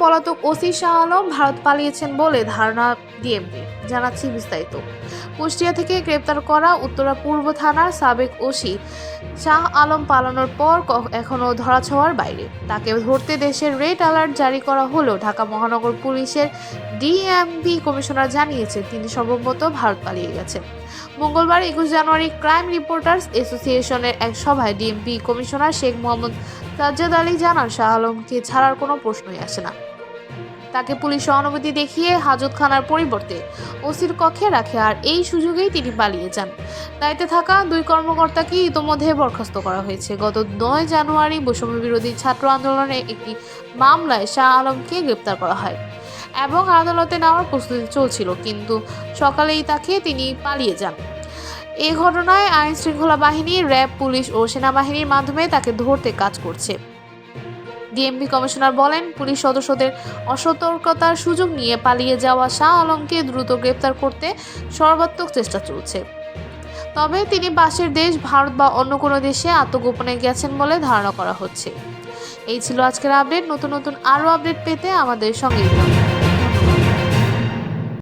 পলাতক ওসি শাহ আলম ভারত পালিয়েছেন বলে ধারণা ডিএমপি জানাচ্ছি বিস্তারিত। কুষ্টিয়া থেকে গ্রেপ্তার করা উত্তরা পূর্ব থানার সাবেক ওসি শাহ আলম পালানোর পর এখনও ধরাছোঁয়ার বাইরে। তাকে ধরতে দেশের রেড অ্যালার্ট জারি করা হলেও ঢাকা মহানগর পুলিশের ডিএমপি কমিশনার জানিয়েছেন তিনি সম্ভবত ভারত পালিয়ে গেছেন। মঙ্গলবার একুশ জানুয়ারি ক্রাইম রিপোর্টার্স অ্যাসোসিয়েশনের এক সভায় D M P commissioner Sheikh Mohammad Sajjad Ali জানান, শাহ আলমকে ছাড়ার কোনো প্রশ্নই আসে না। তাকে পুলিশ সহানুভূতি দেখিয়ে হাজতখানার পরিবর্তে ওসির কক্ষে রাখে, আর এই সুযোগেই তিনি পালিয়ে যান। দায়িত্বে থাকা দুই কর্মকর্তাকে ইতোমধ্যে বরখাস্ত করা হয়েছে। গত নয় জানুয়ারি বৈষম্য বিরোধী ছাত্র আন্দোলনে একটি মামলায় শাহ আলমকে গ্রেপ্তার করা হয়। এবং আদালতে নেওয়ার প্রস্তুতি চলছিল, কিন্তু সকালেই তাকে তিনি পালিয়ে যান। এই ঘটনায় আইন শৃঙ্খলা বাহিনী, র্যাব, পুলিশ ও সেনাবাহিনীর মাধ্যমে তাকে ধরতে কাজ করছে। ডিএমপি কমিশনার বলেন, পুলিশ সদস্যদের অসতর্কতার সুযোগ নিয়ে পালিয়ে যাওয়া শাহ আলমকে দ্রুত গ্রেপ্তার করতে সর্বাত্মক চেষ্টা চলছে। তবে তিনি পাশের দেশ, ভারত বা অন্য কোনো দেশে আত্মগোপনে গেছেন বলে ধারণা করা হচ্ছে। এই ছিল আজকের আপডেট। নতুন নতুন আরও আপডেট পেতে আমাদের থাকুন।